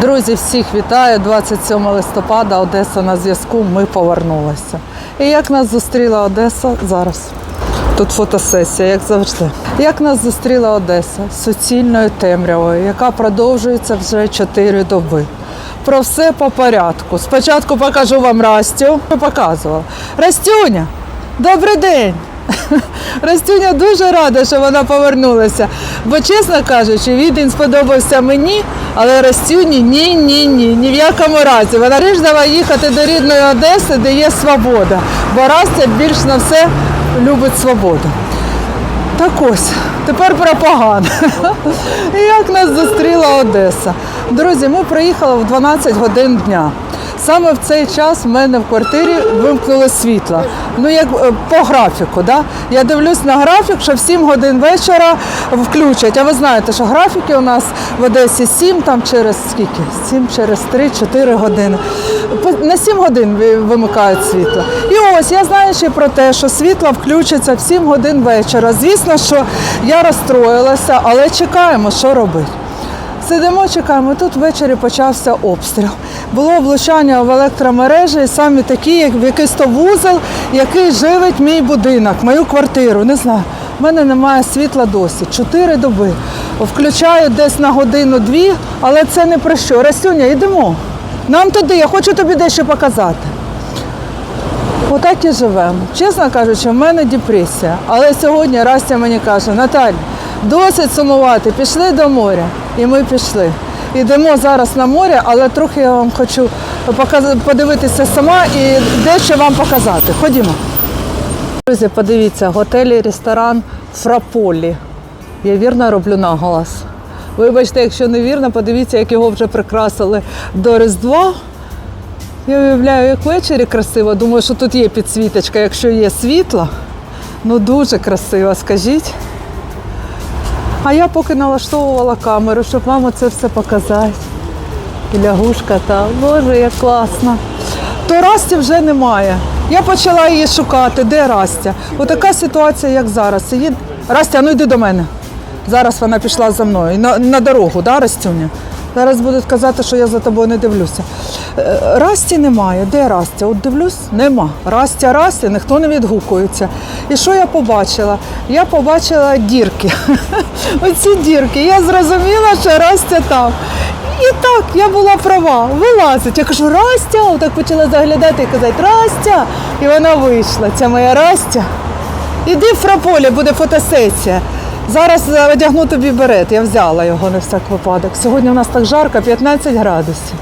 Друзі, всіх вітаю. 27 листопада, Одеса на зв'язку. Ми повернулися. І як нас зустріла Одеса зараз? Тут фотосесія, як завжди. Як нас зустріла Одеса суцільною темрявою, яка продовжується вже 4 доби. Про все по порядку. Спочатку покажу вам Растю. Показувала. Растюня, добрий день! Растюня дуже рада, що вона повернулася. Бо, чесно кажучи, відень сподобався мені, але Растюні ні, ні, ні, ні в якому разі. Вона риждала їхати до рідної Одеси, де є свобода. Бо Растя більш на все любить свободу. Так ось, тепер про погане. І Як нас зустріла Одеса? Друзі, ми приїхали в 12 годин дня. Саме в цей час в мене в квартирі вимкнули світло. Ну, як е, по графіку, да? Я дивлюсь на графік, що в 7 годин вечора включать. А ви знаєте, що графіки у нас в Одесі 7 там через скільки? 7 через 3-4 години. На 7 годин вимикають світло. І ось я знаю ще про те, що світло включиться в 7 годин вечора. Звісно, що я розстроїлася, але чекаємо, що робити. Сидимо, чекаємо. Тут ввечері почався обстріл. Було влучання в електромережі, саме такі, як в якийсь то вузол, який живить мій будинок, мою квартиру. Не знаю. У мене немає світла досі. Чотири доби. Включаю десь на годину-дві, але це не про що. Растюня, йдемо. Нам туди, я хочу тобі дещо показати. Отак і живемо. Чесно кажучи, в мене депресія. Але сьогодні Растя мені каже, Наталь, досить сумувати, пішли до моря. І ми пішли. Йдемо зараз на море, але трохи я вам хочу подивитися сама і дещо вам показати. Ходімо. Друзі, подивіться, готель і ресторан Фраполі. Я вірно роблю наголос. Вибачте, якщо не вірно, подивіться, як його вже прикрасили до Різдва. Я уявляю, як ввечері красиво. Думаю, що тут є підсвіточка, якщо є світло. Ну дуже красиво, скажіть. А я поки налаштовувала камеру, щоб вам оце все показати. Лягушка та боже, як класно. То Расті вже немає. Я почала її шукати. Де Растя? Отака ситуація, як зараз. Її... Растя, ну йди до мене. Зараз вона пішла за мною. На, на дорогу, да, Растюня? Зараз будуть казати, що я за тобою не дивлюся. Е, Расті немає. Де Растя? От дивлюсь, нема. Растя, Расті, ніхто не відгукується. І що я побачила? Я побачила дірки. Оці дірки. Я зрозуміла, що Растя там. І так, я була права, вилазить. Я кажу, Растя, отак почала заглядати і казати, Растя. І вона вийшла. Це моя Растя. Іди в Фраполі, буде фотосесія. Зараз одягну тобі берет, я взяла його на всяк випадок. Сьогодні у нас так жарко, 15 градусів.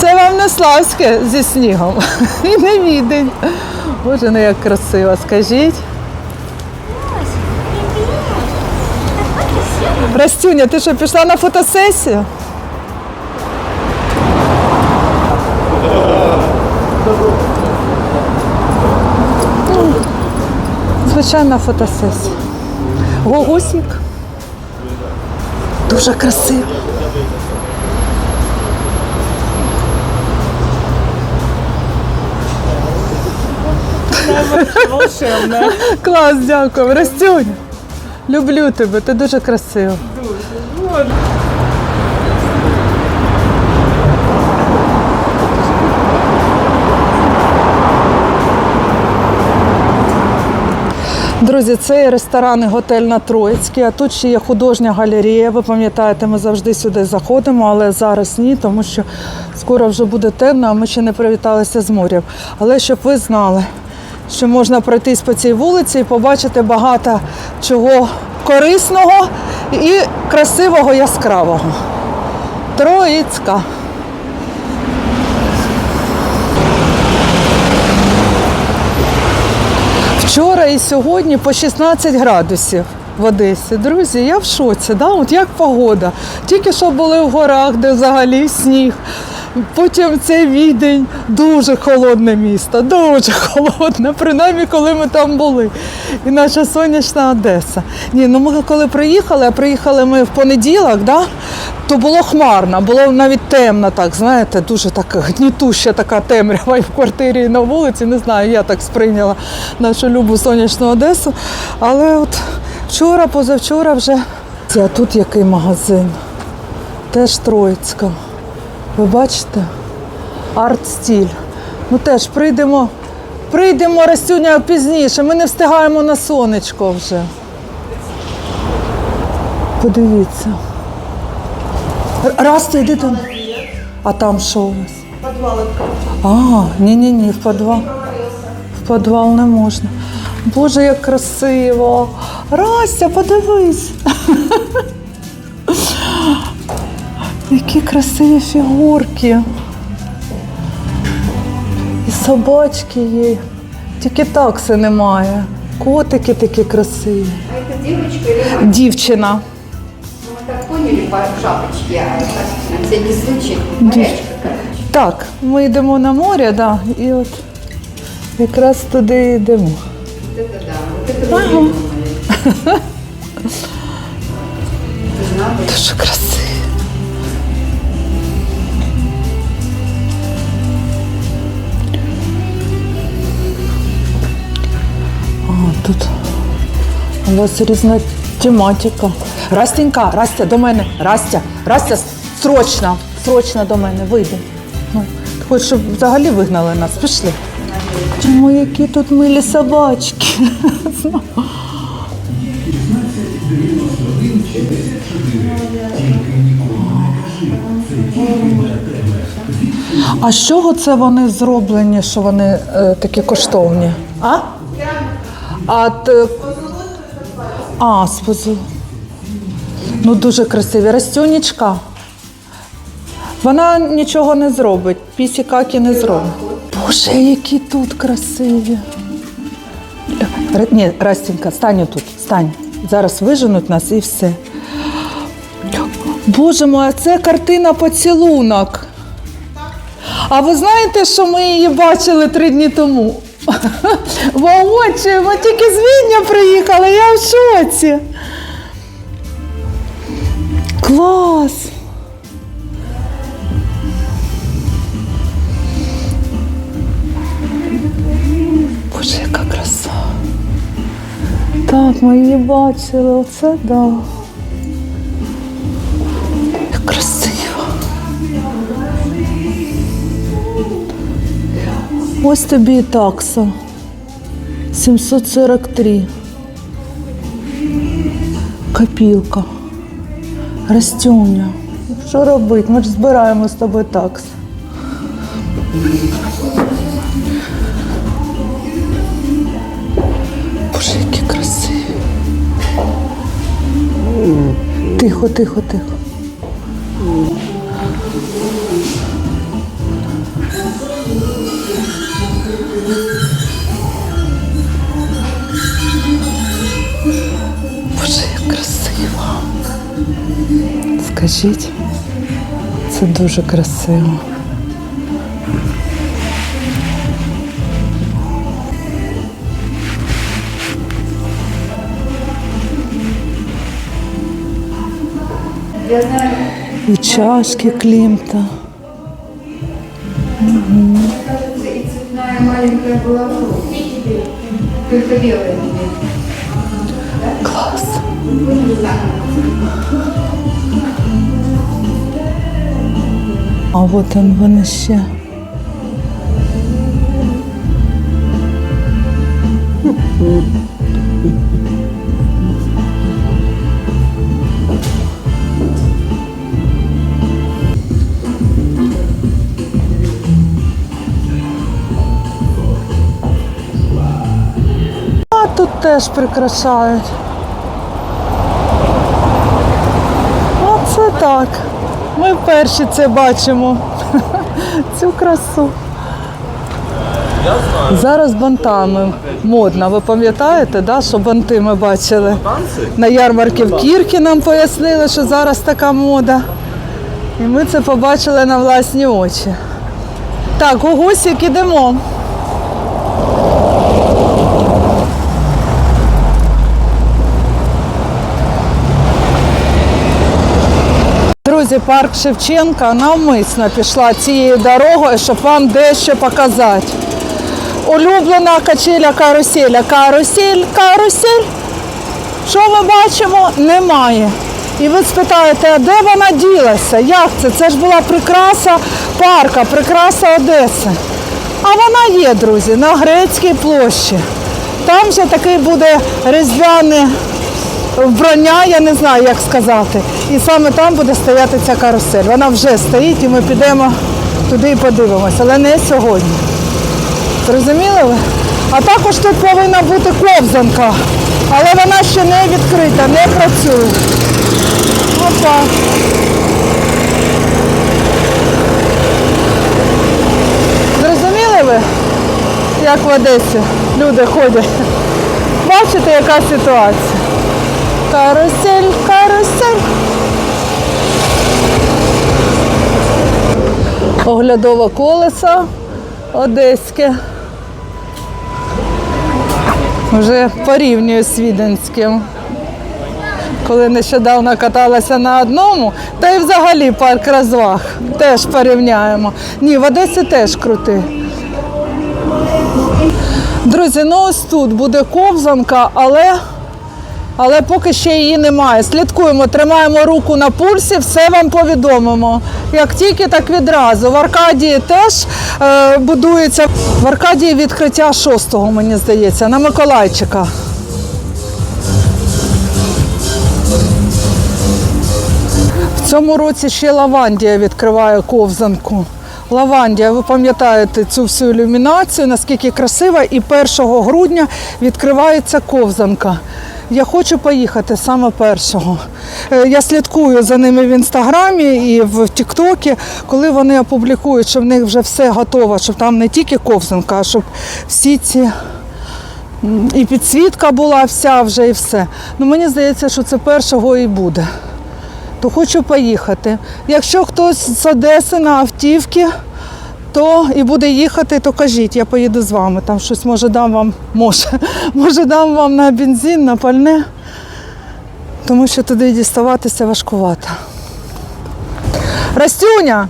Це вам не Славське зі снігом. І не відень. Боже, ну як красиво, скажіть. Растюня, ти що, пішла на фотосесію? Звичайна фотосесія. Гогусік. Дуже красиво. Волшебне. Клас, дякую. Растюня. Люблю тебе, ти дуже красива. Друзі, це є ресторан і готель на Троїцькій, а тут ще є художня галерея. Ви пам'ятаєте, ми завжди сюди заходимо, але зараз ні, тому що скоро вже буде темно, а ми ще не привіталися з морем. Але щоб ви знали, що можна пройтись по цій вулиці і побачити багато чого корисного і красивого яскравого. Троїцька. Вчора і сьогодні по 16 градусів в Одесі. Друзі, я в шоці. Да? От як погода. Тільки що були в горах, де взагалі сніг. Потім цей відень дуже холодне місто, дуже холодне, принаймні, коли ми там були. І наша сонячна Одеса. Ні, ну ми коли приїхали, а приїхали ми в понеділок, да? то було хмарно, було навіть темно, так, знаєте, дуже так гнітуща така темрява і в квартирі, і на вулиці. Не знаю, я так сприйняла нашу любу сонячну Одесу. Але от вчора, позавчора вже. А тут який магазин? Теж Троїцька. Ви бачите? Арт-стіль. Ну теж прийдемо, прийдемо Растюня пізніше. Ми не встигаємо на сонечко вже. Подивіться. Р- Растя, йди там. А там що у вас? А, ні-ні-ні, в підвал. В підвал не можна. Боже, як красиво. Растя, подивись. Які красиві фігурки. І собачки є. Тільки такси немає. Котики такі красиві. А это девочка или Дівчина. мы так поняли по шапочке, а это на всякий случай морячка, короче. Так, ми йдемо на море, да, і от якраз туди йдемо. Вот это да, вот это вы придумали. Это надо. Дуже красиво. Тут у вас різна тематика. Растенька, Растя, до мене. Растя, Растя, срочно, срочно до мене, вийди. Ну, хочеш, щоб взагалі вигнали нас? Пішли. Ой, які тут милі собачки. А з чого це вони зроблені, що вони е, такі коштовні? А? А, т... а з позу- Ну, дуже красиві. Растюнічка. Вона нічого не зробить, пісі-какі не зробить. Боже, які тут красиві. Р- Ні, Растінька, стань тут, стань. Зараз виженуть нас і все. Боже мой, а це картина поцілунок. А ви знаєте, що ми її бачили три дні тому? Воочі, ми тільки з Відня приїхали, я в шоці. Клас! Боже, яка краса. Так, ми її бачили, оце да. Ось тобі і такса. 743. Копілка. Растюня. Що робити? Ми ж збираємо з тобою такс. Боже, які красиві. Тихо, тихо, тихо. Скажіть, це дуже красиво. І чашки Клімта. теперь. Клас. А от он вони ще. А тут теж прикрашають. Оце так. Ми вперше це бачимо. Цю красу. Зараз бантами модно. Ви пам'ятаєте, да, що банти ми бачили? На ярмарки в Кіркі нам пояснили, що зараз така мода. І ми це побачили на власні очі. Так, у гусік ідемо. Друзі, парк Шевченка навмисно пішла цією дорогою, щоб вам дещо показати. Улюблена качеля каруселя. Карусель, карусель. Що ми бачимо? Немає. І ви спитаєте, а де вона ділася? Як це? Це ж була прикраса парка, прикраса Одеси. А вона є, друзі, на Грецькій площі. Там же такий буде різдвяне вбрання, я не знаю, як сказати. І саме там буде стояти ця карусель. Вона вже стоїть і ми підемо туди і подивимося, але не сьогодні. Зрозуміли ви? А також тут повинна бути ковзанка, але вона ще не відкрита, не працює. Опа. Зрозуміли ви, як в Одесі люди ходять? Бачите, яка ситуація? Карусель, карусель. Оглядове колесо одеське. Вже порівнюю з віденським. Коли нещодавно каталася на одному, та й взагалі парк розваг. Теж порівняємо. Ні, в Одесі теж крутий. Друзі, ну ось тут буде ковзанка, але, але поки ще її немає. Слідкуємо, тримаємо руку на пульсі, все вам повідомимо. Як тільки, так відразу. В Аркадії теж е, будується. В Аркадії відкриття 6-го, мені здається, на Миколайчика. В цьому році ще Лавандія відкриває ковзанку. Лавандія, ви пам'ятаєте цю всю ілюмінацію, наскільки красива, і 1 грудня відкривається ковзанка. Я хочу поїхати саме першого. Е, Я слідкую за ними в інстаграмі і в Тіктокі, коли вони опублікують, що в них вже все готово, щоб там не тільки ковзанка, а щоб всі ці і підсвітка була вся вже і все. Ну мені здається, що це першого і буде то хочу поїхати. Якщо хтось з Одеси на автівки, то і буде їхати, то кажіть, я поїду з вами. Там щось може дам вам, може, може дам вам на бензин, на пальне, тому що туди діставатися важкувато. Растюня,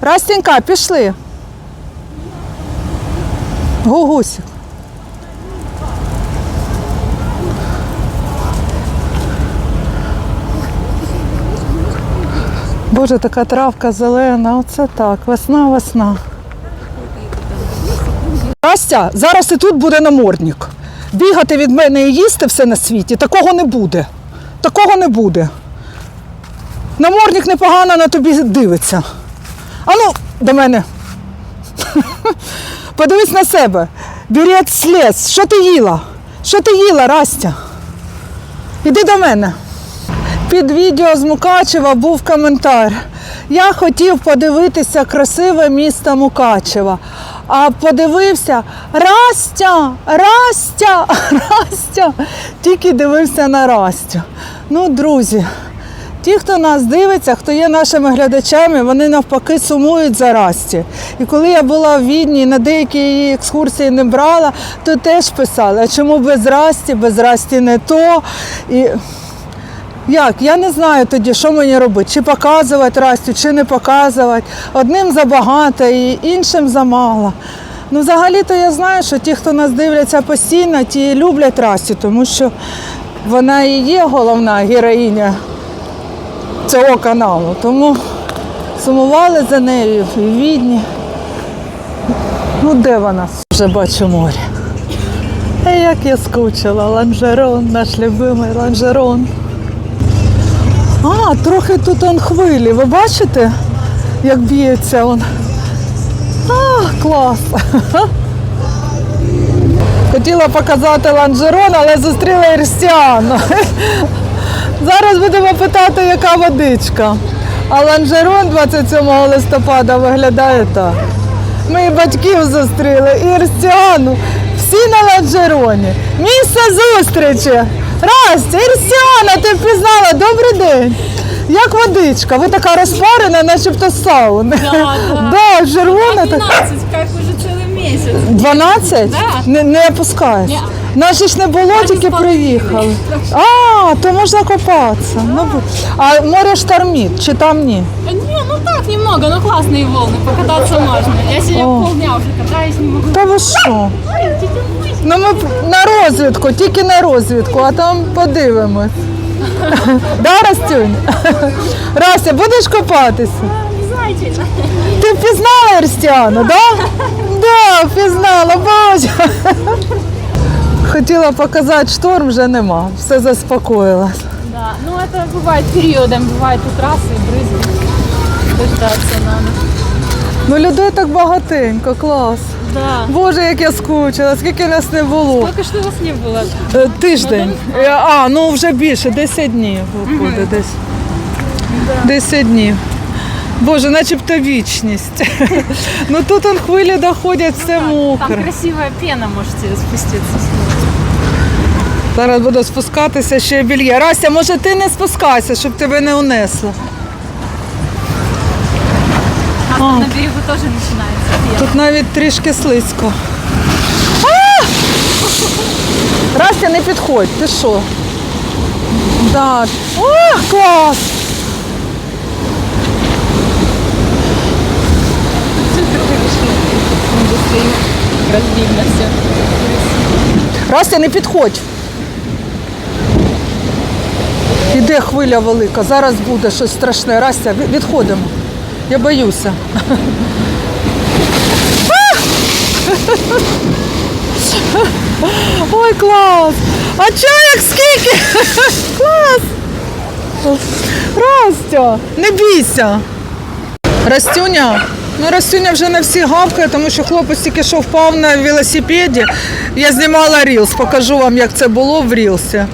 Растенька, пішли. Гугусик. Боже, така травка зелена, оце так, весна, весна. Растя, зараз і тут буде намордник. Бігати від мене і їсти все на світі, такого не буде. Такого не буде. Намордник непогано на тобі дивиться. Ану, до мене. Подивись на себе. Бірет слез. Що ти їла? Що ти їла, Растя? Іди до мене. Під відео з Мукачева був коментар. Я хотів подивитися красиве місто Мукачева. А подивився Растя, Растя, Растя. Тільки дивився на Растю. Ну, друзі, ті, хто нас дивиться, хто є нашими глядачами, вони навпаки сумують за Расті. І коли я була в Відні, на деякі її екскурсії не брала, то теж писали, а чому без Расті, без Расті не то. І як? Я не знаю тоді, що мені робити, чи показувати Растю, чи не показувати. Одним забагато, і іншим замало. Ну, взагалі-то я знаю, що ті, хто нас дивляться постійно, ті люблять Растю, тому що вона і є головна героїня цього каналу. Тому сумували за нею в Відні. Ну, де вона? Вже бачу море. Як я скучила, ланжерон, наш любимий ланжерон. А, трохи тут он хвилі. Ви бачите, як б'ється он? А, клас. Хотіла показати ланжерон, але зустріла Ірстіану. Зараз будемо питати, яка водичка. А ланжерон 27 листопада виглядає так. Ми батьків зустріли, і Ірстіану. Всі на ланжероні. Місце зустрічі. Растя, Ірсіана, ти впізнала, добрий день. Як водичка? Ви така розпарена, начебто з сауни. Да, да. Да, червона так. 12, как уже целый месяц. 12? Да. Не, не опускаєш? Ні. Нас же ж не було, тільки спали. приїхали. А, то можна купатися. Ну, бу- а море штормить, чи там ні? А Не, ну так немного, но классные волны, покататься можно. Я сегодня полдня уже катаюсь, не могу. Та ви що? Ой, тетя Мася. Ну ми б на розвідку, тільки на розвідку, а там подивимось. Да, Растюнь? Растя, будеш копатися? Обязательно. Ти впізнала Рстяну, да? Да, впізнала, боже. Хотіла показати шторм, вже нема. Все заспокоїлось. Да, ну это бывает периодом, бывает и трассы, и брызги. Дождаться надо. Ну людей так багатенько, клас. Да. Боже, як я скучила, скільки нас не було. Сколько что вас не было? Е, Тиждень. Е, А, ну вже більше, 10 днів виходить десь. 10 днів. Боже, начебто вічність. ну тут он хвилі доходять, все Там мокре. красивая пена, можете спуститься. Зараз буду спускатися ще більє. Рася, може ти не спускайся, щоб тебе не унесло. На берегу начинается пена. Тут навіть трішки слизько. Растя, не підходь, ти що? Да. О, клас! Разбивно. Растя, не підходь. Іде хвиля велика, зараз буде щось страшне. Растя, від- відходимо. Я боюся. Ой, клас! А чаєк скільки? Клас! Растя, не бійся. Растюня, ну Растюня вже не всі гавкає, тому що хлопець тільки що впав на велосипеді. Я знімала рілс, покажу вам, як це було в рілсі.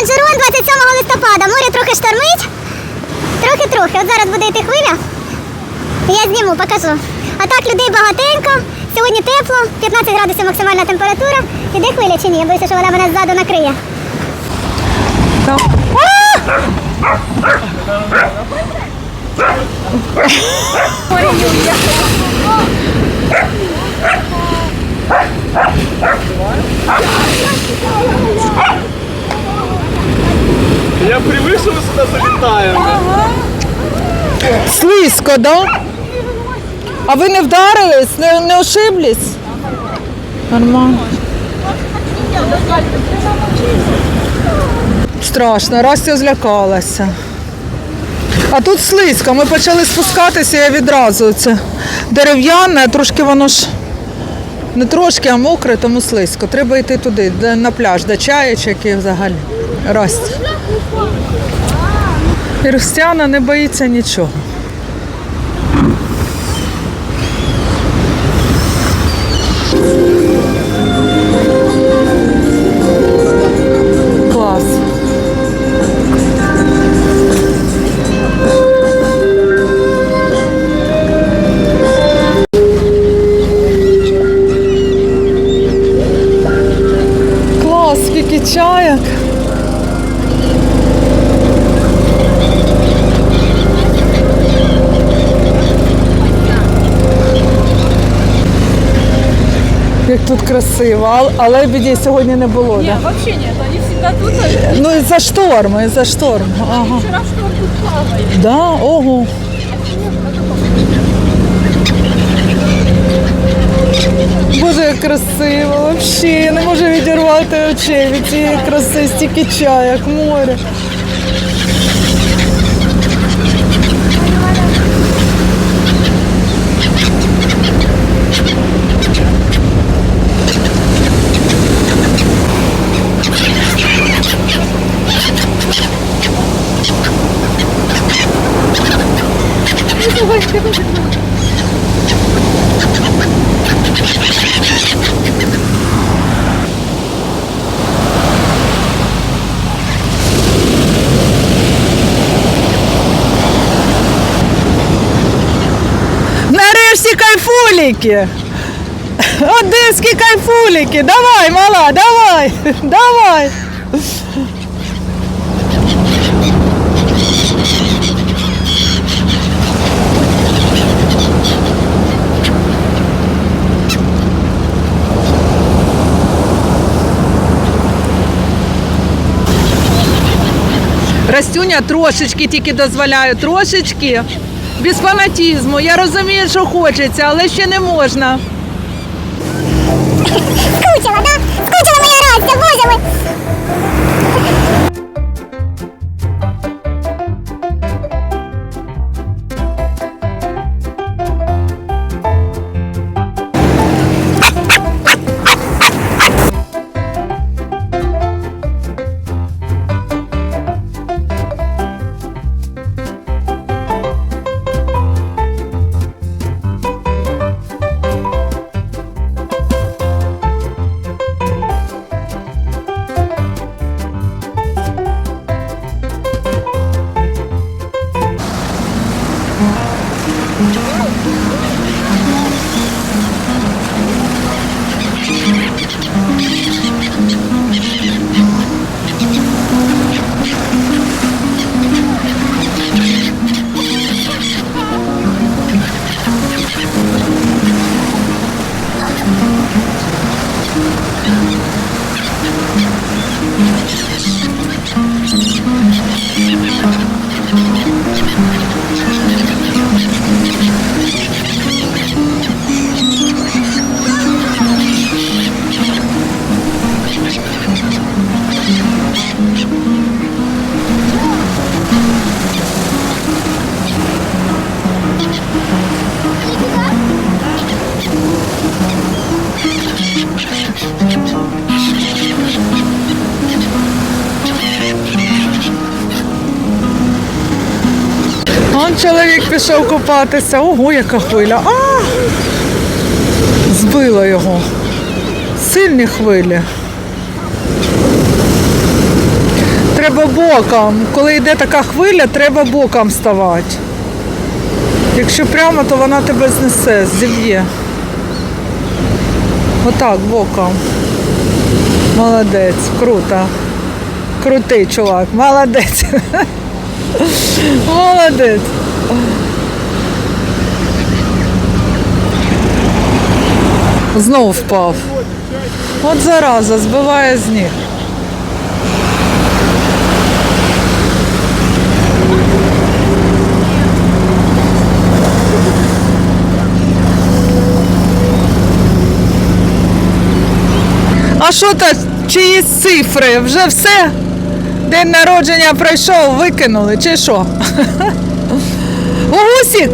Анжерон 27 листопада. Море трохи штормить. Трохи-трохи. От зараз буде йти хвиля. Я зніму, покажу. А так людей багатенько. Сьогодні тепло, 15 градусів максимальна температура. Іде хвиля чи ні? Я боюся, що вона мене ззаду накриє. Я привык, что мы сюда залетаем. Слизько, да? А ви не вдарились, не, не ошиблись? Нормально. Страшно, Растя злякалася. А тут слизько, ми почали спускатися, я відразу це дерев'яне, трошки воно ж не трошки, а мокре, тому слизько. Треба йти туди, де- на пляж, де чаєчок і взагалі. Растя. І Рустяна не боїться нічого. Чаяк. Як тут красиво, а, а лебедей сьогодні не було. Да? Нет, вообще нет, они всегда тут. Ну і за шторм, і за шторм. Ага. Вчера что тут плавали. Да, ого. Боже, як красиво, взагалі, я не можу відірвати очей від цієї краси, стільки чаяк, море. Кайфуліки. Одеські кайфуліки. Давай, мала, давай, давай. Растюня трошечки тільки дозволяю, трошечки. Без фанатізму. Я розумію, що хочеться, але ще не можна. Скучила, да? Скучила моя Растя, боже мой. Пішов купатися. Ого, яка хвиля. А! Збило його. Сильні хвилі. Треба боком. Коли йде така хвиля, треба боком ставати. Якщо прямо, то вона тебе знесе, зіб'є. Отак, боком. Молодець, круто. Крутий чувак, молодець. Молодець. Знову впав. От зараза, збиває з ніг. А що так? Чиїсь цифри? Вже все? День народження пройшов, викинули, чи що? Гусік!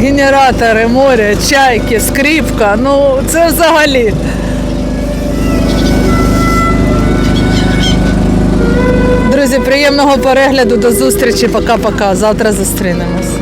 Генератори, море, чайки, скрипка. Ну, це взагалі. Друзі, приємного перегляду, до зустрічі. Пока-пока. Завтра зустрінемось.